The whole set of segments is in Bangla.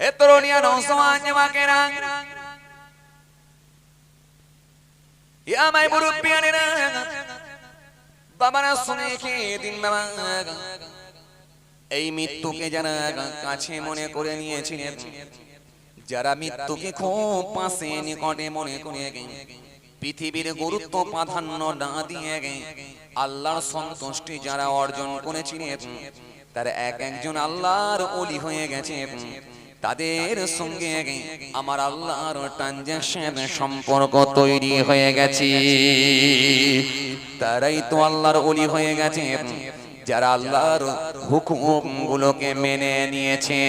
হে তরুণিয়া নৌসমান জামাকেরা ইয়া মাই মুরব্বিয়ানেরা বাবারা শুনে খেয়ে দিন বাবা এই মৃত্যুকে যারা কাছে মনে করে নিয়েছিলেন যারা মৃত্যুকে খুব পাশে নিকটে মনে করে পৃথিবীর গুরুত্ব প্রাধান্য না দিয়ে আল্লাহর সন্তুষ্টি যারা অর্জন করেছিলেন তারা এক একজন আল্লাহর অলি হয়ে গেছে তাদের সঙ্গে আমার আল্লাহর ট্রানজাকশন সম্পর্ক তৈরি হয়ে গেছে। তারাই তো আল্লাহর অলি হয়ে গেছে। যারা আল্লাহর হুকুম গুলোকে মেনে নিয়েছে।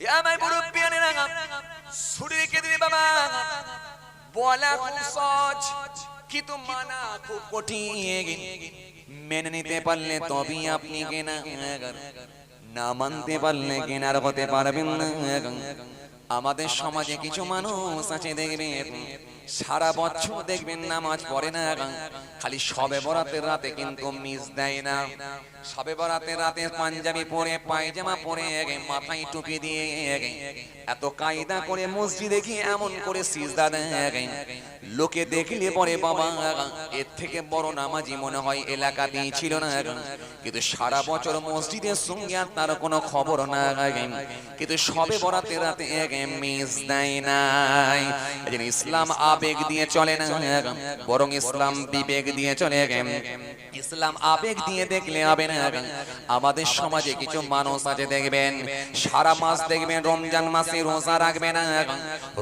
ইয়া বলা খুব সহজ। কিন্তু মানা খুব কঠিন। মেনে নিতে পারলে তবেই আপনি কেনা না মানতে পারলে কেনার হতে পারবেন না। আমাদের সমাজে কিছু মানুষ আছে দেখবেন সারা বছর দেখবেন নামাজ পড়ে না খালি সবে বরাতের রাতে কিন্তু মিস দেয় না। সবে বরাতের রাতে পাঞ্জাবি পরে, পায়জামা পরে মাথায় টুপি দিয়ে এত কায়দা করে মসজিদে গিয়ে এমন করে সিজদা দেয় লোকে দেখলে পরে বাবা, এর থেকে বড় নামাজি মনে হয় এলাকাতেই ছিল না কিন্তু সারা বছর মসজিদের সঙ্গে আর তার কোনো খবর না কিন্তু সবে বরাতে রাতে মিস দেয় নাই। ইসলাম আবেগ দিয়ে চলে না বরং ইসলাম বিবেক দিয়ে চলে ইসলাম আবেগ দিয়ে দেখলে হবে না। আমাদের সমাজে কিছু মানুষ আছে, দেখবেন, সারা মাস দেখবেন রমজান মাসে রোজা রাখবে না।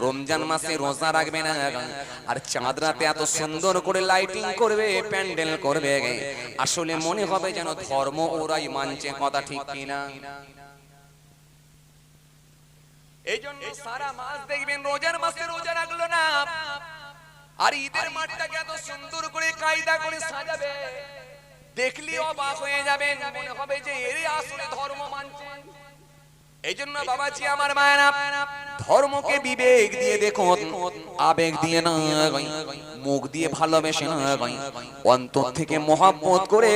রমজান মাসে রোজা রাখবে না। আর চাঁদ রাতে এত সুন্দর করে লাইটিং করবে, প্যান্ডেল করবে। আসলে মনে হবে যেন ধর্ম ওরাই মানছে, কথা ঠিক কিনা? এই জন্য সারা মাস দেখবেন রোজার মাসে রোজা রাখল না। আর ঈদের মাঠটাকে এত সুন্দর করে কায়দা করে সাজাবে দেখলি অবাক হয়ে যাবেন, মনে হবে যে এরই আসলে ধর্ম মানছে। এই জন্য বাবাজি আমার মায়েরা, ধর্মকে বিবেক দিয়ে দেখুন, আবেগ দিয়ে না মুখ দিয়ে ভালোবেসে অন্তর থেকে মহাব্বত করে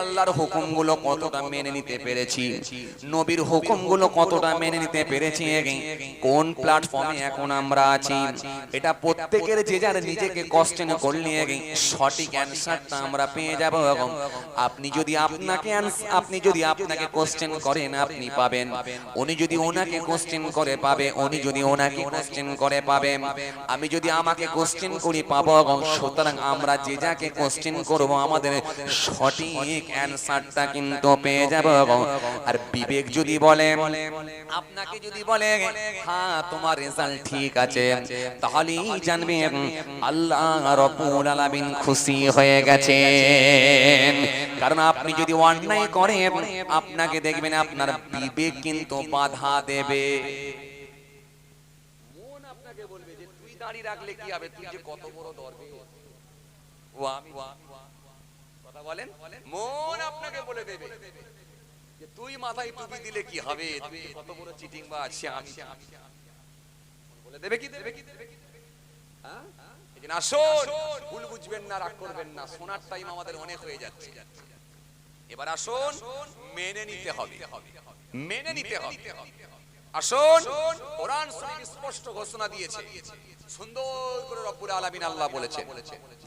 আল্লাহর হুকুমগুলো কতটা মেনে নিতে পেরেছি, নবীর হুকুমগুলো কতটা মেনে নিতে পেরেছি কোন প্ল্যাটফর্মে এখন আমরা আছি, এটা প্রত্যেকের যে যার নিজেকে কোশ্চেন করলে সঠিক অ্যানসারটা আমরা পেয়ে যাব এবং আপনি যদি আপনাকে আপনি যদি আপনাকে কোশ্চেন করেন, আপনি পাবেন। উনি যদি ওনাকে কোশ্চেন করে, পাবে। উনি যদি ওনাকে কোশ্চেন করে, পাবে। আমি যদি আমাকে কোশ্চেন করি, পাবো। সুতরাং আমরা যে যাকে কোশ্চেন করব, আমাদের সঠিক অ্যানসারটা কিন্তু পেয়ে যাব। আর বিবেক যদি বলে, আপনাকে যদি বলে হ্যাঁ তোমার রেজাল্ট ঠিক আছে, তাহলেই জানবে আল্লাহ রব্বুল আলামিন খুশি হয়ে গেছেন। কারণ আপনি যদি অন্যায় করেন, আপনাকে দেখবেন আপনার বিবেক কিন্তু বাধা দেবে মন আপনাকে বলবে যে দাঁড়িয়ে রাখলে কি হবে? তুই যে কত বড় দরবে ও, আমি কথা বলেন? মন আপনাকে বলে দেবে যে তুই মাথায় টুপি দিলে কি হবে? তুই কত বড় চিটিং বা আছে আমি বলে দেবে কি দেবে? কি দেবে কি আসুন ভুল বুঝবেন না, রাগ করবেন না, শোনার টাইম আমাদের অনেক হয়ে যাচ্ছে। এবার আসুন, মেনে নিতে হবে। মেনে নিতে হবে। আসুন। কোরআন শরীফ স্পষ্ট ঘোষণা দিয়েছে। সুন্দর করে রব্বুল আলামিন আল্লাহ বলেছে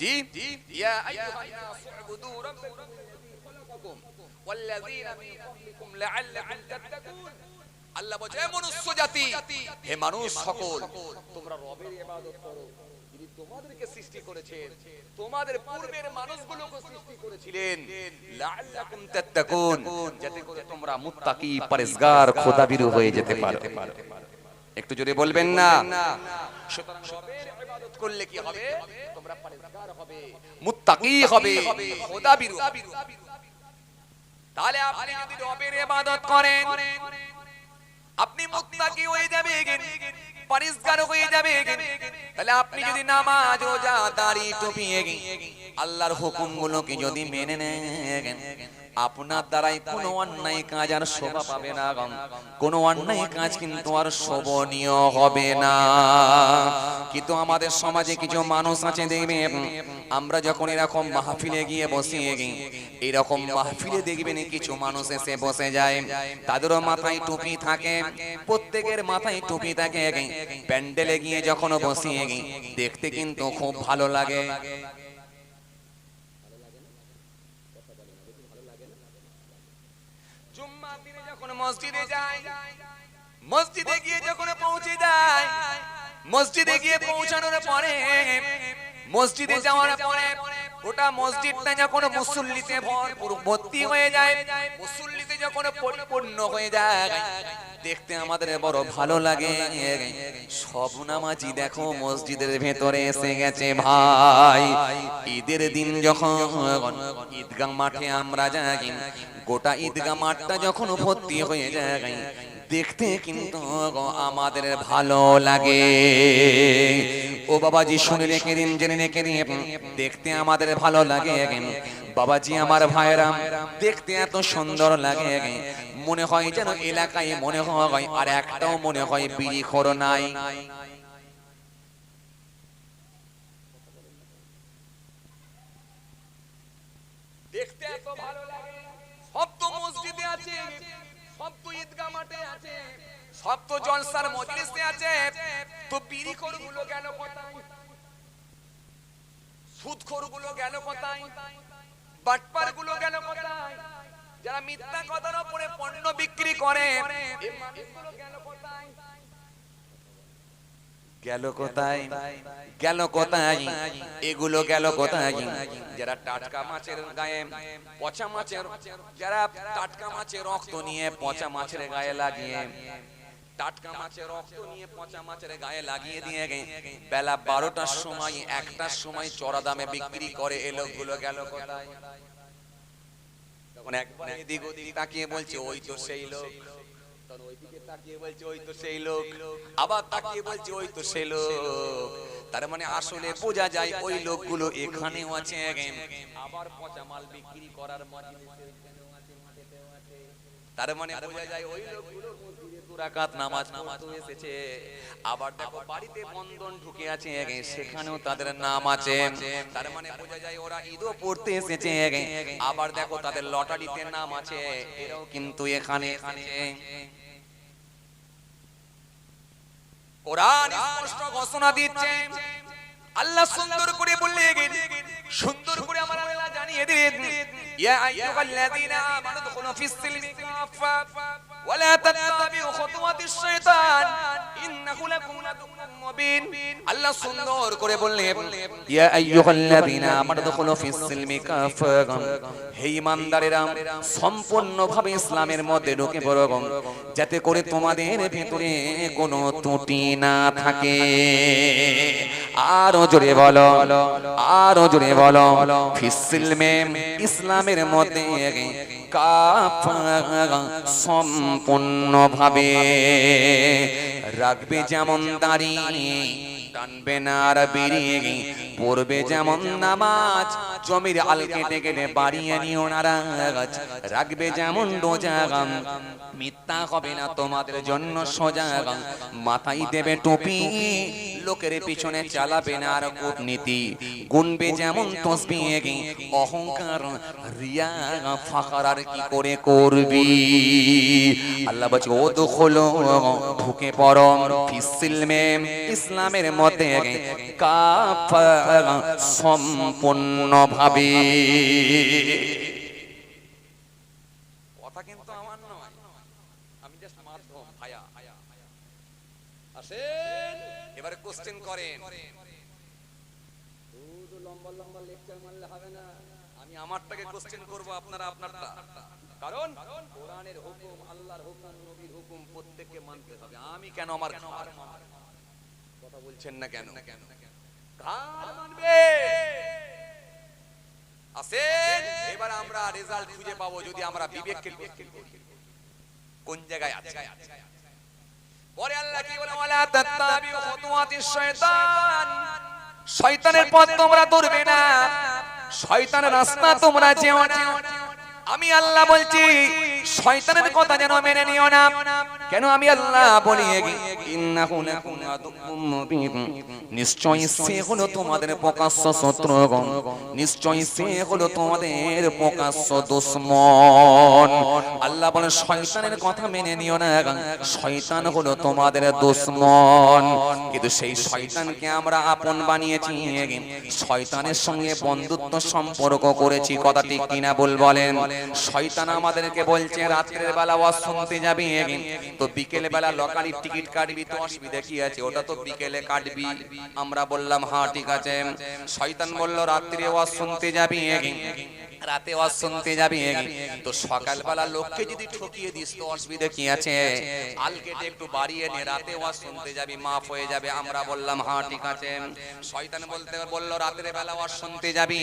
জি। ইয়া আইয়ুহান নাস উবুদু রাব্বাকুম খালাকাকুম ওয়াল্লাযীনা মিন ক্বাবলিকুম লাআল্লাকুম তাত্তাকুন। আল্লাহ বলে হে মনুষ্য জাতি হে মানুষ সকল তোমরা রবের ইবাদত করো। যিনি তোমাদেরকে সৃষ্টি করেছেন। তোমাদের পূর্বের মানুষগুলোকে সৃষ্টি করেছিলেন। লাআল্লাকুম তাত্তাকুন, যাতে করে তোমরা মুত্তাকি হয়ে যেতে পারো। একটু জোরে বলবেন না। সুতরাং রবের ইবাদত করলে কি হবে? তোমরা হবে, মুত্তাকি হবে। তাহলে আপনি যদি রবের ইবাদত করেন, আপনি মুত্তাকি হয়ে যাবেন। পরিষ্কার হয়ে যাবে। তাহলে আপনি যদি নামাজ, রোজা, দাড়ি টুপি আল্লাহর হুকুমগুলোকে যদি মেনে নেন। আপনার দ্বারাই কোনো অন্যায় কাজ আর শোভা পাবে না কোনো অন্যায় কাজ কিন্তু আর শোভনীয় হবে না। কিন্তু আমাদের সমাজে কিছু মানুষ আছে, দেখবে, আমরা যখন এরকম মাহফিলে গিয়ে বসি, এরকম মাহফিলে দেখবেন কিছু মানুষ এসে বসে যায়। তাদেরও মাথায় টুপি থাকে, প্রত্যেকের মাথায় টুপি থাকে। প্যান্ডেলে গিয়ে যখন বসি, দেখতে কিন্তু খুব ভালো লাগে জুম্মার দিনে যখন মসজিদে যায়। মসজিদে গিয়ে যখন পৌঁছে যায়, মসজিদে গিয়ে পৌঁছানোর পরে, মসজিদে যাওয়ার পরে ওটা মসজিদটা যখন মুসল্লিতে ভরপুর, ভর্তি হয়ে যায়, মুসল্লিতে যখন পরিপূর্ণ হয়ে যায় দেখতে আমাদের বড় ভালো লাগে। সব নামাজি দেখো, মসজিদের ভেতরে এসে গেছে ভাই। ঈদের দিন যখন, ঈদগাহ মাঠে আমরা যাই, গোটা ঈদগাহ মাঠটা যখন ভর্তি হয়ে যায়, দেখতে কিন্তু আমাদের ভালো লাগে। ও বাবাজি, শুনে রেখে দিন, জেনে রেখে দিন, দেখতে আমাদের ভালো লাগে। বাবাজি, আমার ভাইরা দেখতে এত সুন্দর লাগে। মনে হয় যেন এলাকায় মনে হয়, আর একটাও মনে হয় বিড়ি খোর নাই। সব তো মাঠে আছে, সব তো আছে। কোথায় সুদখোরগুলো গেল কোথায়? বাটপারগুলো গেল কোথায়? যারা মিথ্যা কথার উপরে পণ্য বিক্রি করে গেল কোথায়? গেল কোথায়? এগুলো গেল কোথায়? যারা টাটকা মাছের গায়ে পচা মাছের, যারা টাটকা মাছের রক্ত নিয়ে পচা মাছের গায়ে লাগিয়ে, টাটকা মাছের রক্ত নিয়ে পচা মাছের গায়ে লাগিয়ে দিয়ে গে, বেলা বারোটার সময়, একটার সময় চড়া দামে বিক্রি করে, এ গেল কোথায়? তখন একবার এদিক ওদিক তাকিয়ে বলছে, ওই তো সেই লোক। আবার তাকিয়ে বলছে, ওই তো সেই লোক। তার মানে আসলে বোঝা যায় ওই লোকগুলো এখানেও আছে আবার পচা মাল বিক্রি করার। তার মানে বোঝা যায় ওই লোকগুলো দুরাকাত নামাজ নামাজ এসেছে। আবার দেখো বাড়িতে বন্ধন ঢুকে আছে। সেখানেও তাদের নাম আছে। তার মানে বোঝা যায় ওরা ঈদও পড়তে এসেছে। আবার দেখো তাদের লটারিতে নাম আছে। এরাও কিন্তু এখানে এখানে কোরআন স্পষ্ট ঘোষণা দিচ্ছে। আল্লাহ সুন্দর করে বললে সুন্দর করে আমার আল্লাহ ঈমানদারেরা সম্পূর্ণভাবে ইসলামের মধ্যে ঢুকে পড়ো যাতে করে তোমাদের ভিতরে কোনো ত্রুটি না থাকে। আরও জোরে বলো, আরও জোরে বলো ফিসিলমে ইসলামের মধ্যে সম্পূর্ণ ভাবে রাখবে যেমন দাঁড়িয়ে টানবে না আর বেরিয়ে পড়বে যেমন নামাজ জমির আল কেটে কেটে বাড়িয়ে নিও নারাজ রাখবে যেমন রোজা মিথ্যা হবে না তোমাদের জন্য সোজা মাথায় দেবে টুপি। লোকের পিছনে চালাবে না আর কূটনীতি। গুনবে যেমন তসবি অহংকার রিয়া ফাকার আর কি করে করবি? আল্লাহ বলছে ও তো হলো ঢুকে ফিসিলমে ইসলামের মতে কাফা সম্পূর্ণ ভাবে কথা কিন্তু আমার নয়। আমি জাস্ট মাধ্যম ভায়া। আসেন এবারে কোশ্চেন করেন। লম্বা লম্বা লেকচার মারলে হবে না। আমি আমারটাকে কোশ্চেন করব আপনারা আপনারটা। কারণ কোরআনের হুকুম আল্লাহর হুকুম নবীর হুকুম প্রত্যেককে মানতে হবে। আমি কেন আমার? কথা বলছেন না কেন? ঘাড় মানবে আসেন এবার আমরা রেজাল্ট খুঁজে পাবো যদি আমরা বিবেককে question করি। কোন জায়গায় আছে? পরে আল্লাহ কি বলে? ওয়ালা তাত্তাবিউ খুতুওয়াতিশ শয়তান। শয়তানের পথ তোমরা ধরবে না। শয়তানের রাস্তা তোমরা যেও না। আমি আল্লাহ বলছি, শয়তানের কথা যেন মেনে নিও না। কেন আমি আল্লাহ বলি ইন্নাহু লাকুম আদুউম মুবিন। নিশ্চয়ই সে হলো তোমাদের প্রকাশ্য শত্রুগণ। নিশ্চয়ই সে হলো তোমাদের প্রকাশ্য দুশ্মন। আল্লাহ বলে শয়তানের কথা মেনে নিও না শয়তান হলো তোমাদের দুশ্মন। কিন্তু সেই শয়তানকে আমরা আপন বানিয়েছি। শয়তানের সঙ্গে বন্ধুত্ব সম্পর্ক করেছি কথা ঠিক কিনা বল বলেন। শয়তান আমাদেরকে বলছে রাত্রের বেলা ওয়াজ শুনতে যাবি তো বিকেল বেলা লকারি টিকিট কাটবি তো অসুবিধা কি আছে ওটা তো বিকেলে কাটবি। আমরা বললাম হা ঠিক আছে। শয়তান বলল রাত্রি ওয়াজ শুনতে যাবি? রাতে ওয়াজ শুনতে যাবি। তো সকালবেলা লোককে যদি ঠকিয়ে দিস, তো অসুবিধা কি আছে? আলকেটে একটু বাড়িয়ে নে, রাতে ওয়াজ শুনতে যাবি, মাফ হয়ে যাবে। আমরা বললাম হ্যাঁ ঠিক আছে। শয়তান বলতে বলল, রাতের বেলা ওয়াজ শুনতে যাবি।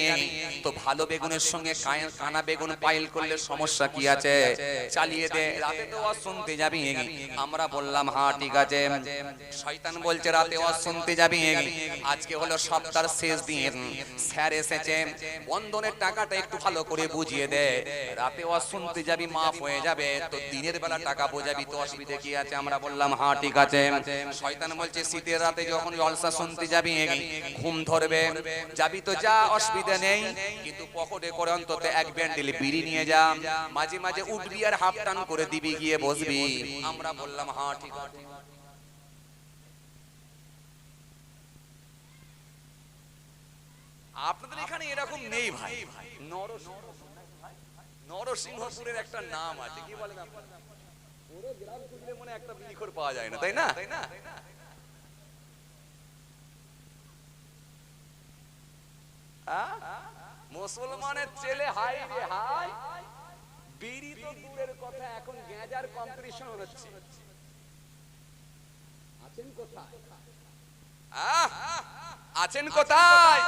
তো ভালো বেগুনের সঙ্গে কানা বেগুন পাইল করলে সমস্যা কি আছে? চালিয়ে দে, রাতে তো ওয়াজ শুনতে যাবি। আমরা বললাম হ্যাঁ ঠিক আছে। শয়তান বলছে, রাতে ওয়াজ শুনতে যাবি। আজকে হলো সপ্তাহের শেষ দিন। স্যার এসেছে। বন্ধনের টাকাটা একটু ভালো করে বুঝিয়ে দে রাতে ওয়াজ শুনতে যাবি মাফ হয়ে যাবে। তো দিনের বেলা টাকা বোঝাবি তো অসুবিধা কি আছে? আমরা বললাম হ্যাঁ ঠিক আছে। শয়তান বলছে শীতের রাতে যখন জলসা শুনতে যাবি ঘুম ধরবে যাবি তো যা অসুবিধা নেই কিন্তু পকেটে করে অন্তত এক ব্যান্ডেল বিড়ি নিয়ে যা। মাঝে মাঝে উঠবি আর হাফ টান করে দিবি গিয়ে বসবি। আমরা বললাম হ্যাঁ ঠিক আছে। আপনাদের এখানে এরকম নেই ভাই। নরসিংহপুরের একটা নাম আছে কি বলেন আপনারা? গ্রাম খুঁজলে মনে একটা বিলিখর পাওয়া যায় না তাই না? তাই না? মুসলমানের ছেলে হাই রে হাই। বিড়ি তো দূরের কথা এখন গ্যাজার কম্পিটিশন হচ্ছে। আছেন কোথায়? আহ, আছেন কোথায়?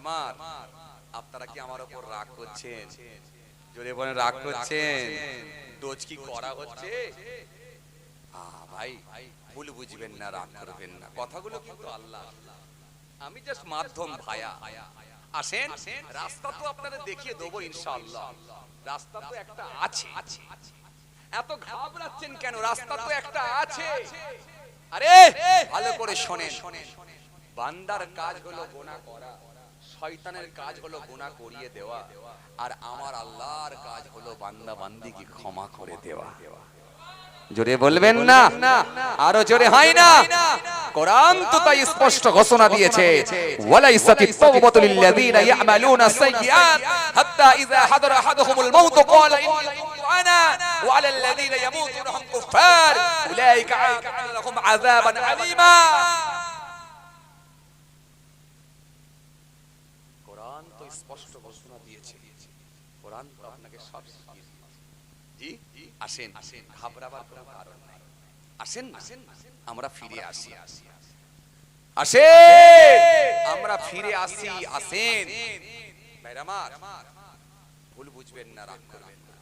আমার, আপনারা কি আমার উপর রাগ করছেন? জোরে বলেন, রাগ করছেন? দোজ কি করা হচ্ছে? ভাই, ভুল বুঝবেন না, রাগ করবেন না। কথাগুলো কিন্তু আল্লাহ। আমি জাস্ট মাধ্যম আসেন, রাস্তা তো আপনাদের দেখিয়ে দেবো ইনশাআল্লাহ। রাস্তা তো একটা আছে। এত ঘাবড়াচ্ছেন কেন? রাস্তা তো একটা আছে। আরে, ভালো করে শোনেন। বান্দার কাজ হলো গোনা করা। শয়তানের কাজ হলো গুনাহ করিয়ে দেওয়া আর আমার আল্লাহর কাজ হলো বান্দা বান্দিকে ক্ষমা করে দেওয়া। জোরে বলবেন না? আরও জোরে হয় না? কোরআন তো তাই স্পষ্ট ঘোষণা দিয়েছে। ওয়ালাইসাতি তাওবাতু লিল্লাযিনা ইয়ামালুনা সাইয়্যাত হাত্তা ইযা হাদারা আহাদুহুমুল মাউত ক্বালা ইন্নী আনা ওয়া আলাল ইয়ামুতুনা হুম কুফার উলাইকা লাহুম আযাবান আলীমা কোরআন তো স্পষ্ট ঘোষণা দিয়েছে। কোরআন তো আপনাকে সব শিখিয়ে দিয়েছে। জি আসেন আসেন ঘাবড়াবার কোনো কারণ নাই। আসেন আসেন আমরা ফিরে আসি। আসি। আমরা ফিরে আসি আসেন! ভুল বুঝবেন না রাগ করবেন না।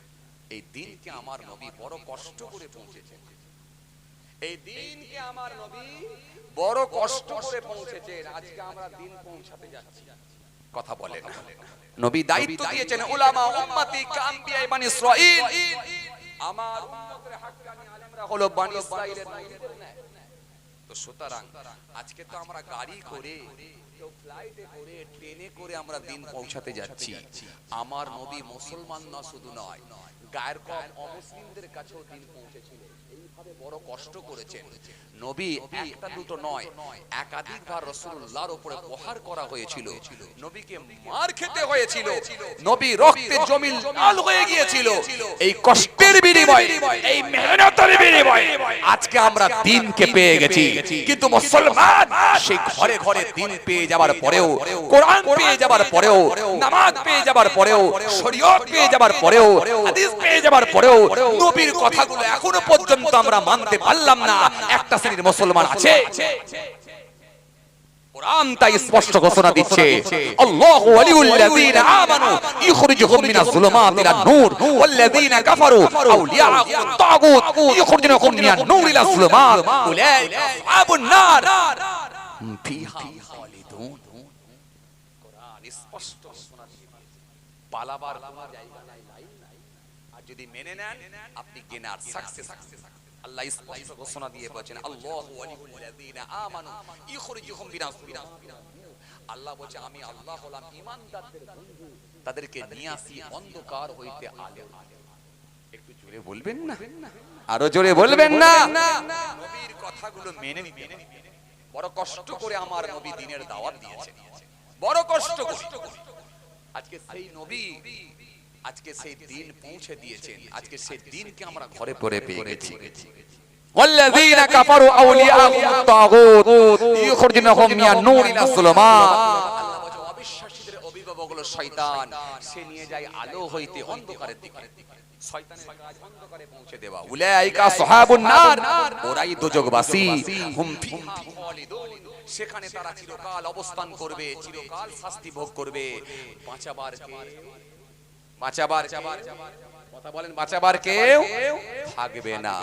এই দিনকে আমার নবী বড় কষ্ট করে পৌঁছেছেন। এই দিনকে আমার নবী বড় কষ্ট করে পৌঁছেছেন। আজকে আমরা দিন পৌঁছাতে যাচ্ছি। কথা বলেন নবী দায়িত্ব দিয়েছেন উলামা উম্মতি কাম্বিয়া বানি ইসরাঈল। আমার উম্মতের হাক্কানি আলেমরা হলো বানি ইসরাঈলের তো সুতরাং আজকে তো আমরা গাড়ি করে কেউ ফ্লাইটে করে ট্রেনে করে আমরা দিন পৌঁছাতে যাচ্ছি। আমার নবী মুসলমান না শুধু নয় গায়ের কম অমুসলিমদের কাছেও দিন পৌঁছেছিল। এইভাবে বড় কষ্ট করেছেন। নবী একটা দুটো নয় একাধিকবার রসুল্লাহর উপরে প্রহার করা হয়েছিল। নবীকে মার খেতে হয়েছিল। নবী রক্তে জমিল লাল হয়ে গিয়েছিল। এই কষ্টের বিনিময়ে এই মেহনতের বিনিময়ে আজকে আমরা দিনকে পেয়ে গেছি। কিন্তু মুসলমান সেই ঘরে ঘরে দিন পেয়ে যাবার পরেও কোরআন পেয়ে যাবার পরেও নামাজ পেয়ে যাবার পরেও শরীয়ত পেয়ে যাবার পরেও হাদিস পেয়ে যাবার পরেও নবীর কথাগুলো এখনও পর্যন্ত আমরা মানতে পারলাম না। একটা শ্রেণির মুসলমান আছে। পালাবার যদি মেনে নেন, আপনি গেনার সাকসেস। আল্লাহ স্পষ্ট ঘোষণা দিয়ে বলেছেন, আল্লাহু ওয়ালিউল্লাযীনা আমানু ইখরিজুহুম বিনাস আল্লাহ বলছে, আমি আল্লাহ হলাম ঈমানদারদের বন্ধু। তাদেরকে নিয়ে আসি অন্ধকার হইতে আলো। একটু জোরে বলবেন না? আরও জোরে বলবেন না? নবীর কথাগুলো মেনে নিতে বড় কষ্ট করে আমার নবী দিনের দাওয়াত দিয়েছে বড় কষ্ট করে। আজকে সেই নবী আজকে সেই দিন পৌঁছে দিয়েছেন আজকে সেই দিনকে আমরা ঘরে পরে পেয়ে গেছি والذين كفروا أولياءهم الطاغوت يخرجونهم من النور إلى الظلمات আল্লাহ বলছে, অবিশ্বাসীদের অভিভাবক হলো শয়তান সে নিয়ে যায় আলো হইতে অন্ধকারের দিকে শয়তানের কাজ অন্ধকারে পৌঁছে দেওয়া أولئك أصحاب النار ওরাই দোজকবাসী হুম ফিহা খালিদুন সেখানে তারা চিরকাল অবস্থান করবে চিরকাল শাস্তি ভোগ করবে বাঁচাবার কে বাঁচাবার? কথা বলেন বাঁচাবার কেউ থাকবে না